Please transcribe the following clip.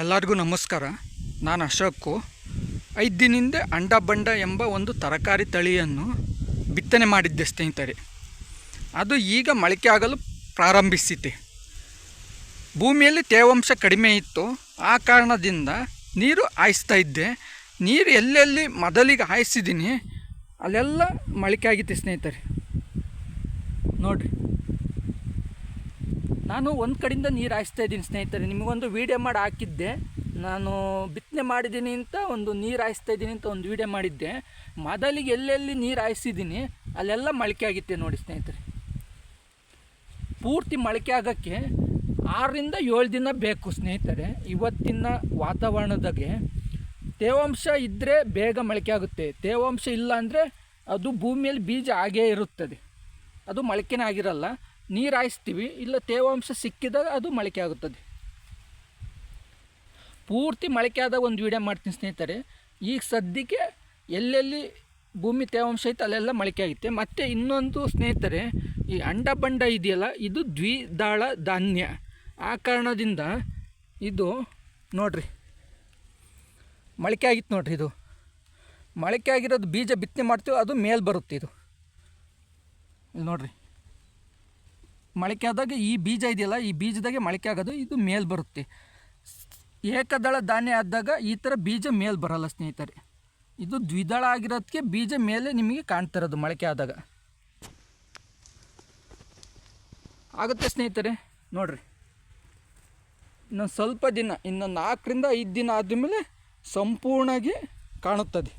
ಎಲ್ಲರಿಗೂ ನಮಸ್ಕಾರ. ನಾನು ಅಶೋಕು ಐದು ದಿನದಿಂದ ಅಂಡ ಬಂಡ ಎಂಬ ಒಂದು ತರಕಾರಿ ತಳಿಯನ್ನು ಬಿತ್ತನೆ ಮಾಡಿದ್ದೆ ಸ್ನೇಹಿತರೆ. ಅದು ಈಗ ಮೊಳಕೆ ಆಗಲು ಪ್ರಾರಂಭಿಸಿದೆ. ಭೂಮಿಯಲ್ಲಿ ತೇವಾಂಶ ಕಡಿಮೆ ಇತ್ತು. ಆ ಕಾರಣದಿಂದ ನೀರು ಹಾಯಿಸ್ತಾ ಇದ್ದೆ. ನೀರು ಎಲ್ಲೆಲ್ಲಿ ಮೊದಲಿಗೆ ಹಾಯಿಸಿದ್ದೀನಿ, ಅಲ್ಲೆಲ್ಲ ಮೊಳಕೆ ಆಗಿತ್ತು ಸ್ನೇಹಿತರೆ. ನೋಡಿರಿ. ನಾನು ಒಂದು ಕಡೆಯಿಂದ ನೀರು ಹಾಯಿಸ್ತಾ ಇದ್ದೀನಿ ಸ್ನೇಹಿತರೆ, ನಿಮಗೊಂದು ವೀಡಿಯೋ ಮಾಡಿ ಹಾಕಿದ್ದೆ. ನಾನು ಬಿತ್ತನೆ ಮಾಡಿದ್ದೀನಿ ಅಂತ ಒಂದು ನೀರು ಹಾಯಿಸ್ತಾ ಇದ್ದೀನಿ ಅಂತ ಒಂದು ವೀಡಿಯೋ ಮಾಡಿದ್ದೆ. ಮೊದಲಿಗೆ ಎಲ್ಲೆಲ್ಲಿ ನೀರು ಹಾಯಿಸಿದ್ದೀನಿ, ಅಲ್ಲೆಲ್ಲ ಮೊಳಕೆ ಆಗಿತ್ತೆ ನೋಡಿ ಸ್ನೇಹಿತರೆ. ಪೂರ್ತಿ ಮೊಳಕೆ ಆಗೋಕ್ಕೆ ಆರರಿಂದ ಏಳು ದಿನ ಬೇಕು ಸ್ನೇಹಿತರೆ, ಇವತ್ತಿನ ವಾತಾವರಣದಾಗೆ. ತೇವಾಂಶ ಇದ್ದರೆ ಬೇಗ ಮೊಳಕೆ ಆಗುತ್ತೆ, ತೇವಾಂಶ ಇಲ್ಲ ಅಂದರೆ ಅದು ಭೂಮಿಯಲ್ಲಿ ಬೀಜ ಆಗೇ ಇರುತ್ತದೆ. ಅದು ಮೊಳಕೆನೇ ಆಗಿರಲ್ಲ. ನೀರು ಹಾಯಿಸ್ತೀವಿ ಇಲ್ಲ ತೇವಾಂಶ ಸಿಕ್ಕಿದಾಗ ಅದು ಮೊಳಕೆ ಆಗುತ್ತದೆ. ಪೂರ್ತಿ ಮೊಳಕೆ ಆದಾಗ ಒಂದು ವೀಡಿಯೋ ಮಾಡ್ತೀನಿ ಸ್ನೇಹಿತರೆ. ಈಗ ಸದ್ಯಕ್ಕೆ ಎಲ್ಲೆಲ್ಲಿ ಭೂಮಿ ತೇವಾಂಶ ಐತೆ, ಅಲ್ಲೆಲ್ಲ ಮೊಳಕೆ ಆಗುತ್ತೆ. ಮತ್ತು ಇನ್ನೊಂದು ಸ್ನೇಹಿತರೆ, ಈ ಅಂಡ ಬಂಡ ಇದೆಯಲ್ಲ, ಇದು ದ್ವಿದಾಳ ಧಾನ್ಯ. ಆ ಕಾರಣದಿಂದ ಇದು ನೋಡ್ರಿ, ಮೊಳಕೆ ಆಗಿತ್ತು ನೋಡ್ರಿ ಇದು. ಮೊಳಕೆ ಆಗಿರೋದು ಬೀಜ ಬಿತ್ತನೆ ಮಾಡ್ತೀವಿ, ಅದು ಮೇಲೆ ಬರುತ್ತೆ ಇದು. ಇಲ್ಲಿ ನೋಡ್ರಿ. ಮೊಳಕೆ ಆದಾಗ ಈ ಬೀಜ ಇದೆಯಲ್ಲ, ಈ ಬೀಜದಾಗೆ ಮೊಳಕೆ ಆಗೋದು, ಇದು ಮೇಲೆ ಬರುತ್ತೆ. ಏಕದಳ ಧಾನ್ಯ ಆದಾಗ ಈ ಥರ ಬೀಜ ಮೇಲೆ ಬರಲ್ಲ ಸ್ನೇಹಿತರೆ. ಇದು ದ್ವಿದಳ ಆಗಿರೋದಕ್ಕೆ ಬೀಜ ಮೇಲೆ ನಿಮಗೆ ಕಾಣ್ತಿರೋದು ಮೊಳಕೆ ಆದಾಗ. ಆಗುತ್ತೆ ಸ್ನೇಹಿತರೆ, ನೋಡ್ರಿ. ಇನ್ನೊಂದು ಸ್ವಲ್ಪ ದಿನ ಇನ್ನು ನಾಲ್ಕರಿಂದ ಐದು ದಿನ ಆದಮೇಲೆ ಸಂಪೂರ್ಣವಾಗಿ ಕಾಣುತ್ತದೆ.